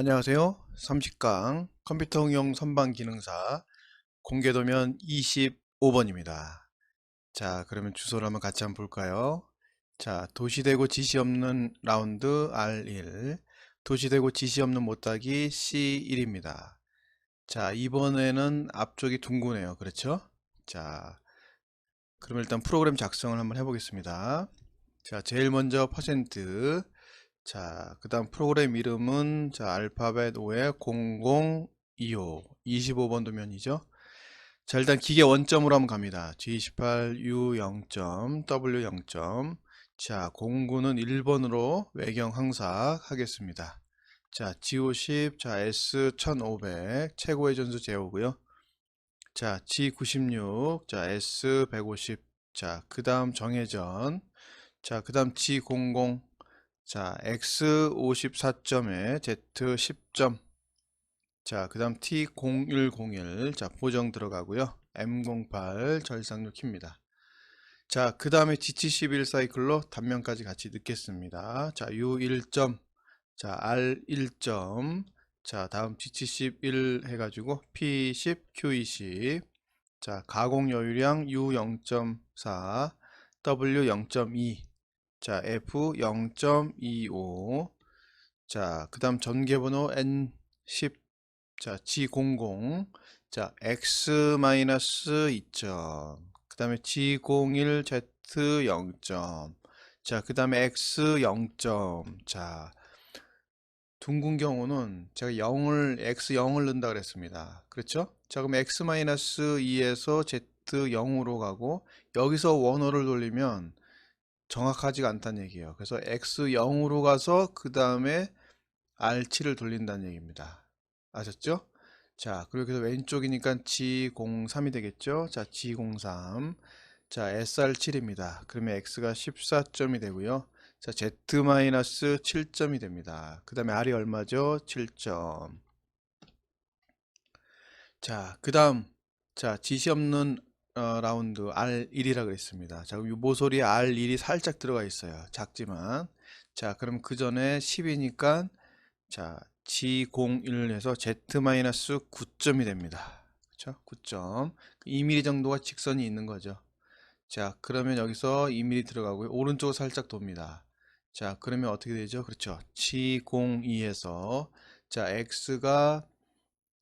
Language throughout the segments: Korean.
안녕하세요. 30강 컴퓨터 응용 선반 기능사 공개도면 25번입니다. 자, 그러면 주소를 한번 같이 한번 볼까요? 자, 도시되고 지시 없는 라운드 R1, 도시되고 지시 없는 못하기 C1입니다. 자, 이번에는 앞쪽이 둥그네요. 그렇죠? 자, 그럼 일단 프로그램 작성을 한번 해보겠습니다. 자, 제일 먼저 퍼센트 자, 그 다음 프로그램 이름은 자, 알파벳 5에 0025 25번 도면이죠. 자, 일단 기계 원점으로 한번 갑니다. G28 U0점 W0점 자, 09는 1번으로 외경 항사 하겠습니다. 자, G50 자, S1500 최고의 전수 제호고요. 자, G96 자, S150 자, 그 다음 정회전 자, 그 다음 G00 자, x 54점에 z 10점. 자, 그 다음 t0101. 자, 보정 들어가고요. m08 절상률 킵니다. 자, 그 다음에 g71 사이클로 단면까지 같이 넣겠습니다. 자, u1점. 자, r1점. 자, 다음 g71 해가지고 p10, q20. 자, 가공 여유량 u0.4, w0.2. 자, F0.25. 자, 그 다음 전개번호 N10. 자, G00. 자, X-2점. 그 다음에 G01, Z0점. 자, 그 다음에 X0점. 자, 둥근 경우는 제가 0을, X0을 넣는다 그랬습니다. 그렇죠? 자, 그럼 X-2에서 Z0으로 가고, 여기서 원호를 돌리면 정확하지가 않다는 얘기예요. 그래서 X0으로 가서 그 다음에 R7을 돌린다는 얘기입니다. 아셨죠? 자, 그리고 해서 왼쪽이니까 G03이 되겠죠? 자, G03. 자, SR7입니다. 그러면 X가 14점이 되고요. 자, Z-7점이 됩니다. 그 다음에 R이 얼마죠? 7점. 자, 그 다음, 자, 지시 없는 어, 라운드 R1이라 그랬습니다. 자, 그럼 이 모서리 R1이 살짝 들어가 있어요. 작지만. 자, 그럼 그 전에 10이니까 자, G01을 해서 Z-9점이 됩니다. 그렇죠? 9점. 2mm 정도가 직선이 있는 거죠. 자, 그러면 여기서 2mm 들어가고요. 오른쪽으로 살짝 돕니다. 자, 그러면 어떻게 되죠? 그렇죠. G02에서 자, X가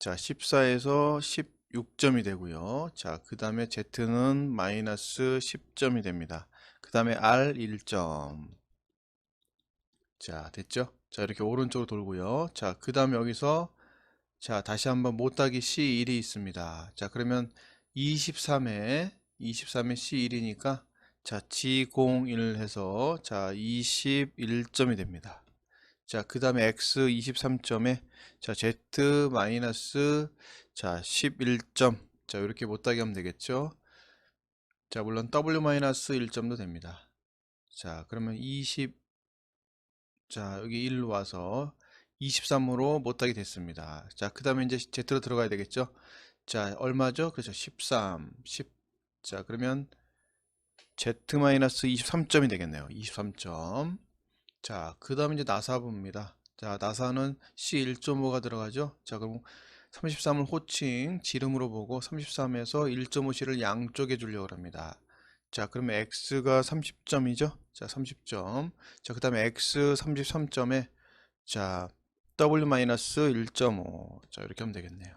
자, 14에서 10 6점이 되고요. 자, 그 다음에 Z는 마이너스 10점이 됩니다. 그 다음에 R 1점. 자, 됐죠? 자, 이렇게 오른쪽으로 돌고요. 자, 그 다음에 여기서 자, 다시 한번 못하기 C1이 있습니다. 자, 그러면 23에 23에 C1이니까 자, G01 해서 자, 21점이 됩니다. 자, 그 다음에 X 23점에 자, Z 마이너스 자, 11점. 자, 이렇게 못하게 하면 되겠죠. 자, 물론 W-1점도 됩니다. 자, 그러면 20, 자, 여기 1로 와서 23으로 못하게 됐습니다. 자, 그 다음에 이제 Z로 들어가야 되겠죠. 자, 얼마죠? 그렇죠. 13, 10. 자, 그러면 Z-23점이 되겠네요. 23점. 자, 그 다음에 이제 나사부입니다. 자, 나사는 C1.5가 들어가죠. 자, 그럼 33을 호칭 지름으로 보고 33에서 1.5C를 양쪽에 주려고 합니다. 자, 그러면 X가 30점이죠? 자, 30점. 자, 그 다음에 X 33점에 자, W-1.5. 자, 이렇게 하면 되겠네요.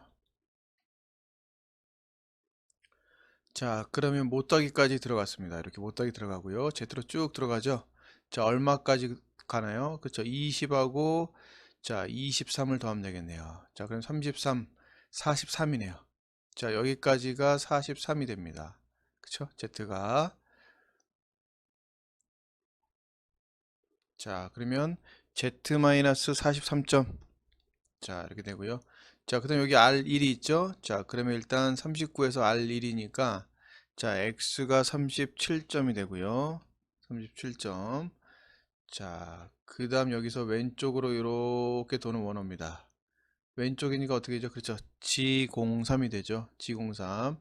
자, 그러면 못더기까지 들어갔습니다. 이렇게 못더기 들어가고요. Z로 쭉 들어가죠? 자, 얼마까지 가나요? 그쵸? 20하고 자, 23을 더하면 되겠네요. 자, 그럼 33, 43이네요. 자, 여기까지가 43이 됩니다. 그쵸? Z가. 자, 그러면 Z-43점. 자, 이렇게 되고요. 자, 그 다음 여기 R1이 있죠? 자, 그러면 일단 39에서 R1이니까 자, X가 37점이 되고요. 37점. 자, 그 다음 여기서 왼쪽으로 이렇게 도는 원호입니다. 왼쪽이니까 어떻게 되죠? 그렇죠. G03이 되죠. G03.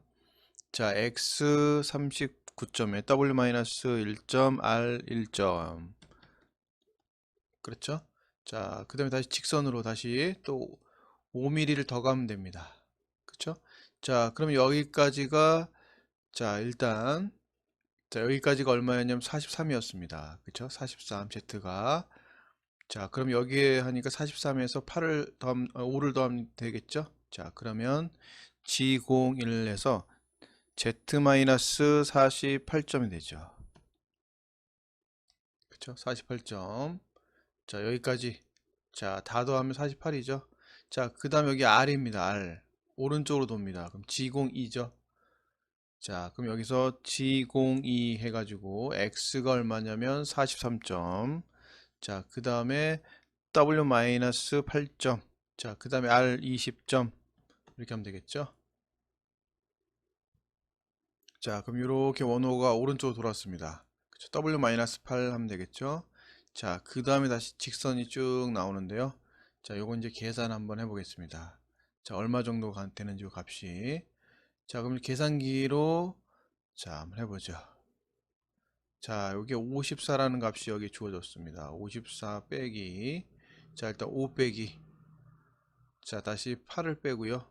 자, X 39점에 W-1점, R 1점. 그렇죠? 자, 그 다음에 다시 직선으로 다시 또 5mm를 더 가면 됩니다. 그쵸? 자, 그럼 여기까지가, 자, 일단, 자, 여기까지가 얼마였냐면 43이었습니다. 그쵸? 43, Z가. 자, 그럼 여기에 하니까 43에서 8을 더하면, 5를 더하면 되겠죠? 자, 그러면 G01에서 Z-48점이 되죠. 그쵸? 48점. 자, 여기까지. 자, 다 더하면 48이죠. 자, 그 다음 여기 R입니다. R. 오른쪽으로 돕니다. 그럼 G02죠. 자, 그럼 여기서 G02 해가지고 X가 얼마냐면 43점. 자, 그 다음에 W-8점. 자, 그 다음에 R 20점. 이렇게 하면 되겠죠. 자, 그럼 이렇게 원호가 오른쪽으로 돌았습니다. 그쵸? W-8 하면 되겠죠. 자, 그 다음에 다시 직선이 쭉 나오는데요. 자, 요거 이제 계산 한번 해보겠습니다. 자, 얼마 정도 가- 되는지 요 값이. 자, 그럼 계산기로 자, 한번 해보죠. 자, 여기 54라는 값이 여기 주어졌습니다. 54 빼기. 자, 일단 5 빼기. 자, 다시 8을 빼고요.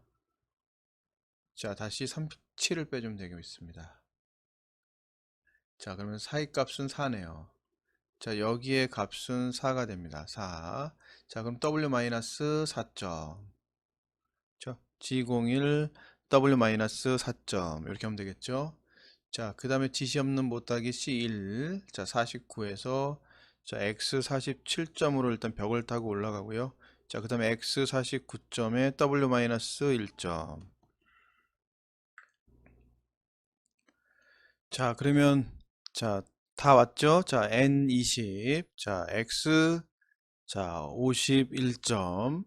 자, 다시 37을 빼주면 되겠습니다. 자, 그러면 사이 값은 4네요. 자, 여기에 값은 4가 됩니다. 4. 자, 그럼 W-4점. 그쵸? G01 W-4점. 이렇게 하면 되겠죠? 자, 그 다음에 지시 없는 못하기 C1. 자, 49에서 자, X 47점으로 일단 벽을 타고 올라가고요. 자, 그 다음에 X 49점에 W-1점. 자, 그러면 자, 다 왔죠? 자, N 20. 자, X 자, 51점.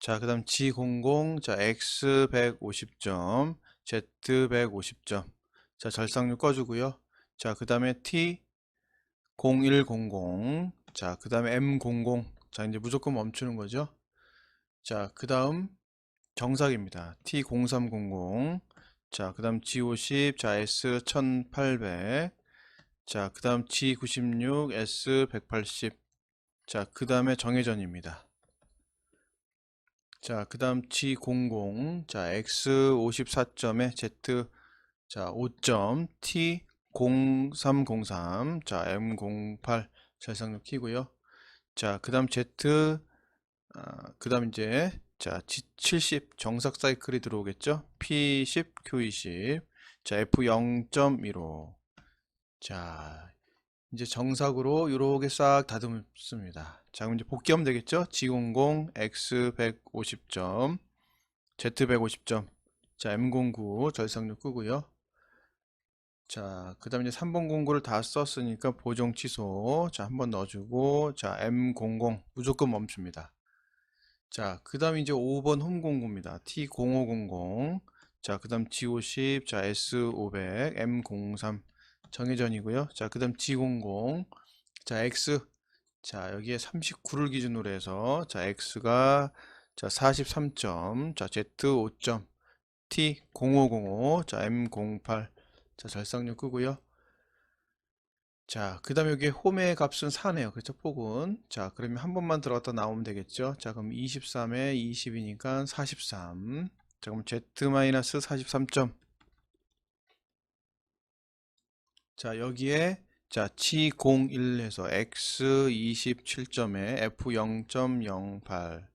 자, 그 다음 G00. 자, X 150점. Z 150점. 자, 절상률 꺼주고요. 자, 그 다음에 T 0100. 자, 그 다음에 M00. 자, 이제 무조건 멈추는 거죠. 자, 그 다음 정삭입니다. T0300. 자, 그 다음 G50, 자, S1800. 자, 그 다음 G96, S180. 자, 그 다음에 정회전입니다. 자, 그 다음 G00, 자, X54점에 Z, 자, 5점, T0303, 자, M08, 절상력 키고요. 자, 그 다음 Z, 아, 그 다음 이제, 자, G70 정삭 사이클이 들어오겠죠? P10, Q20, 자, F0.15. 자, 이제 정삭으로 이렇게 싹 다듬습니다. 자, 그럼 이제 복귀하면 되겠죠? G00, X150점, Z150점, 자, M09 절상력 끄고요. 자, 그 다음에 이제 3번 공구를 다 썼으니까 보정 취소. 자, 한번 넣어주고, 자, M00 무조건 멈춥니다. 자, 그 다음 이제 5번 홈 공구입니다. T0500. 자, 그 다음 G50, 자, S500, M03 정회전이고요. 자, 그 다음 G00, 자, X, 자, 여기에 39를 기준으로 해서, 자, X가, 자, 43점, 자, Z 5점, T0505, 자, M08, 자, 절상력 끄고요. 자, 그 다음에 여기 홈의 값은 4네요. 그렇죠? 폭은. 자, 그러면 한 번만 들어갔다 나오면 되겠죠? 자, 그럼 23에 20이니까 43. 자, 그럼 Z-43점. 자, 여기에 자, G01에서 X27점에 F0.08.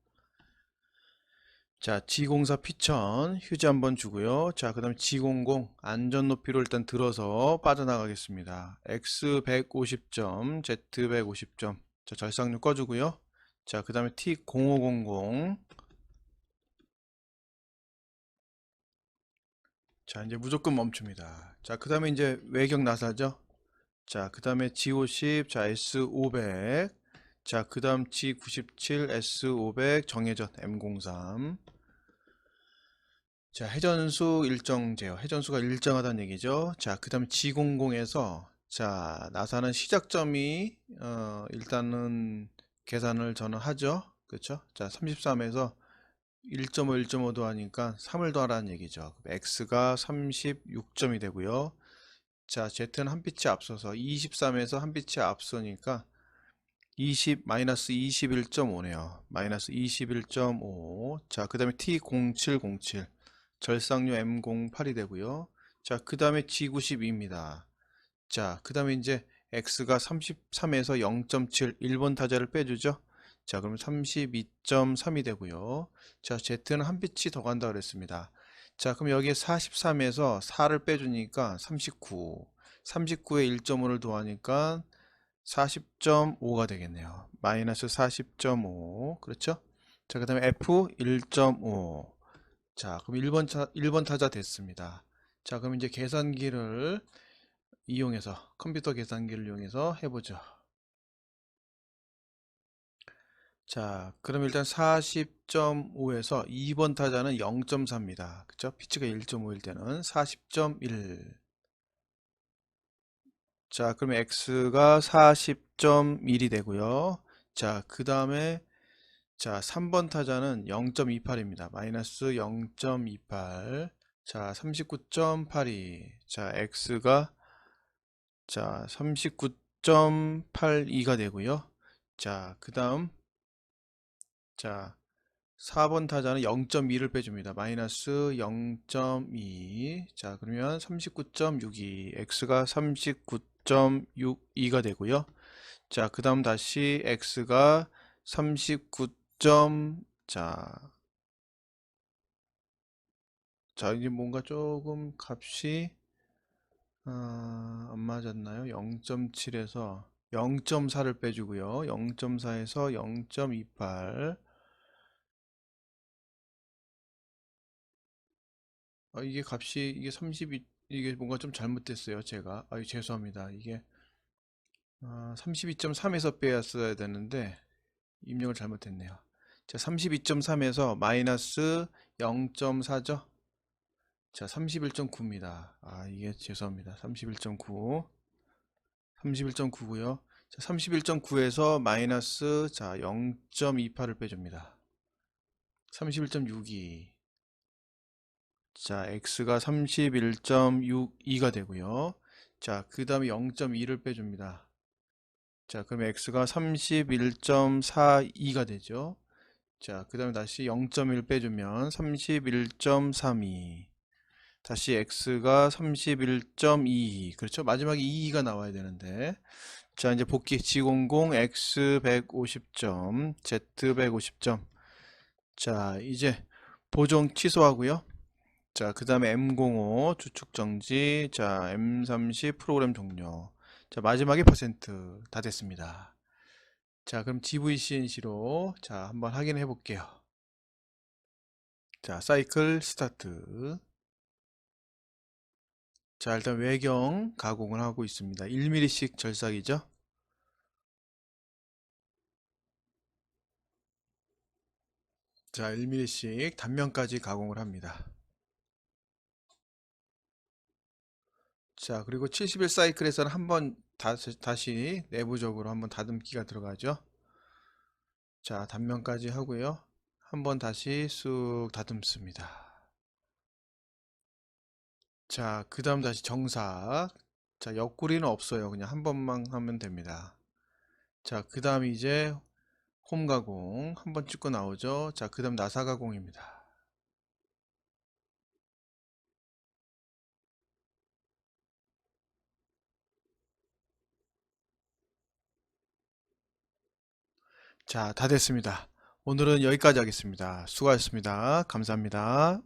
자, G04 P1000 휴지 한번 주고요. 자, 그 다음에 G00 안전 높이로 일단 들어서 빠져나가겠습니다. X150점, Z150점. 자, 절상률 꺼주고요. 자, 그 다음에 T0500. 자, 이제 무조건 멈춥니다. 자, 그 다음에 이제 외격 나사죠. 자, 그 다음에 G50, 자, S500. 자, 그 다음 G97, S500, 정회전, M03. 자, 회전수 일정 제어. 회전수가 일정하다는 얘기죠. 자, 그 다음에 G00에서, 자, 나사는 시작점이, 어, 일단은 계산을 저는 하죠. 그렇죠? 자, 33에서 1.5, 1.5 더하니까 3을 더하라는 얘기죠. X가 36점이 되고요. 자, Z는 한 빛이 앞서서 23에서 한 빛이 앞서니까 20 마이너스 21.5네요. 마이너스 21.5. 자, 그 다음에 T0707 절상류 M08이 되고요. 자, 그 다음에 G92입니다. 자, 그 다음에 이제 X가 33에서 0.7 1번 타자를 빼주죠. 자, 그럼 32.3이 되고요. 자, Z는 한 빛이 더 간다 그랬습니다. 자, 그럼 여기에 43에서 4를 빼주니까 39. 39에 1.5를 더하니까 40.5가 되겠네요. 마이너스 40.5. 그렇죠? 자, 그 다음에 F 1.5. 자, 그럼 1번 차, 1번 타자 됐습니다. 자, 그럼 이제 계산기를 이용해서, 컴퓨터 계산기를 이용해서 해보죠. 자, 그럼 일단 40.5에서 2번 타자는 0.4입니다. 그쵸? 피치가 1.5일 때는 40.1. 자, 그러면 x가 40.1이 되고요. 자, 그 다음에 자, 3번 타자는 0.28입니다. 마이너스 0.28. 자, 39.82. 자, x가 자, 39.82가 되고요. 자, 그 다음 자, 4번 타자는 0.2를 빼줍니다. 마이너스 0.2. 자, 그러면 39.62. x가 39.62가 되고요. 자, 그 다음 다시 x가 39. 자, 자, 이제 뭔가 조금 값이 아, 안 맞았나요? 0.7에서 0.4를 빼주고요. 0.4에서 0.28. 아, 이게 값이 이게 32 이게 뭔가 좀 잘못됐어요. 제가. 아, 죄송합니다. 이게 아, 32.3에서 빼었어야 되는데 입력을 잘못했네요. 자, 32.3에서 마이너스 0.4죠? 자, 31.9입니다. 아, 이게 죄송합니다. 31.9. 31.9고요. 자, 31.9에서 마이너스 자, 0.28을 빼줍니다. 31.62. 자, x가 31.62가 되고요. 자, 그 다음에 0.2를 빼줍니다. 자, 그럼 x가 31.42가 되죠. 자, 그 다음에 다시 0.1 빼주면 31.32. 다시 x가 31.22. 그렇죠? 마지막에 2가 나와야 되는데. 자, 이제 복귀 G00 x 150점, z 150점. 자, 이제 보정 취소하고요. 자, 그 다음에 M05 주축 정지. 자, M30 프로그램 종료. 자, 마지막에 퍼센트 다 됐습니다. 자, 그럼 GVCNC로 자, 한번 확인해 볼게요. 자, 사이클 스타트. 자, 일단 외경 가공을 하고 있습니다. 1mm씩 절삭이죠. 자, 1mm씩 단면까지 가공을 합니다. 자, 그리고 70일 사이클에서는 한번 다시, 다시 내부적으로 한번 다듬기가 들어가죠. 자, 단면까지 하고요. 한번 다시 쑥 다듬습니다. 자, 그 다음 다시 정삭. 자, 옆구리는 없어요. 그냥 한 번만 하면 됩니다. 자, 그 다음 이제 홈 가공 한번 찍고 나오죠. 자, 그 다음 나사 가공입니다. 자, 다 됐습니다. 오늘은 여기까지 하겠습니다. 수고하셨습니다. 감사합니다.